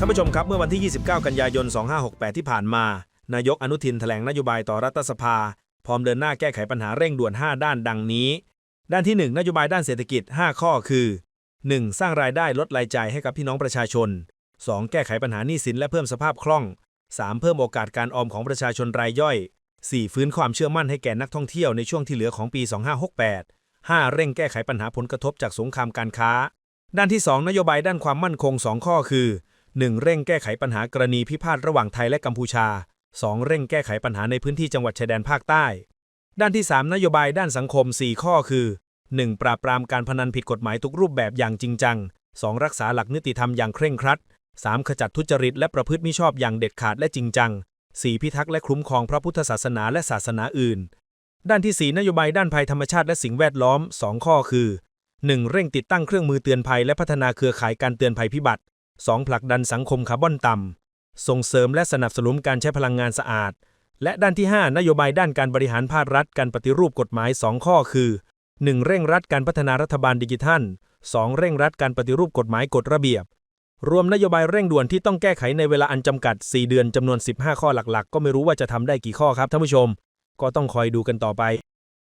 ท่านผู้ชมครับเมื่อวันที่ 29 กันยายน 2568 ที่ผ่านมา นายกอนุทินแถลงนโยบายต่อรัฐสภา พร้อมเดินหน้าแก้ไขปัญหาเร่งด่วน 5 ด้านดังนี้ ด้านที่ 1 นโยบายด้านเศรษฐกิจ 5 ข้อคือ 1. สร้างรายได้ลดรายจ่ายให้กับพี่น้องประชาชน 2. แก้ไขปัญหาหนี้สินและเพิ่มสภาพคล่อง 3. เพิ่มโอกาสการออมของประชาชนรายย่อย 4. ฟื้นความเชื่อมั่นให้แก่นักท่องเที่ยวในช่วงที่เหลือของปี 2568 5. เร่งแก้ไขปัญหาผลกระทบจากสงครามการค้า ด้านที่ 2 นโยบายด้านความมั่นคง 2 ข้อคือ 1. เร่งแก้ไขปัญหากรณีพิพาทระหว่างไทยและกัมพูชา 2. เร่งแก้ไขปัญหาในพื้นที่จังหวัดชายแดนภาคใต้ ด้านที่ 3 นโยบายด้านสังคม 4 ข้อคือ 1. ปราบปรามการพนันผิดกฎหมายทุกรูปแบบอย่างจริงจัง 2. รักษาหลักนิติธรรมอย่างเคร่งครัด 3. ขจัดทุจริตและประพฤติมิชอบอย่างเด็ดขาดและจริงจัง 4. พิทักษ์และคุ้มครองพระพุทธศาสนาและศาสนาอื่น ด้านที่ 4 นโยบายด้านภัยธรรมชาติและสิ่งแวดล้อม 2 ข้อคือ 1. เร่งติดตั้งเครื่องมือเตือนภัยและพัฒนาเครือข่ายการเตือนภัยพิบัติ 2. ผลักดันสังคมคาร์บอนต่ำ ส่งเสริมและสนับสนุนการใช้พลังงานสะอาด และด้านที่ 5 นโยบายด้านการบริหารภาครัฐ การปฏิรูปกฎหมาย 2 ข้อคือ 1. เร่งรัดการพัฒนารัฐบาลดิจิทัล 2. เร่งรัดการปฏิรูปกฎหมายกฎระเบียบ รวมนโยบายเร่งด่วนที่ต้องแก้ไขในเวลาอันจำกัด 4 เดือนจำนวน 15 ข้อหลักๆ ก็ไม่รู้ว่าจะทำได้กี่ข้อครับท่านผู้ชม ก็ต้องคอยดูกันต่อไป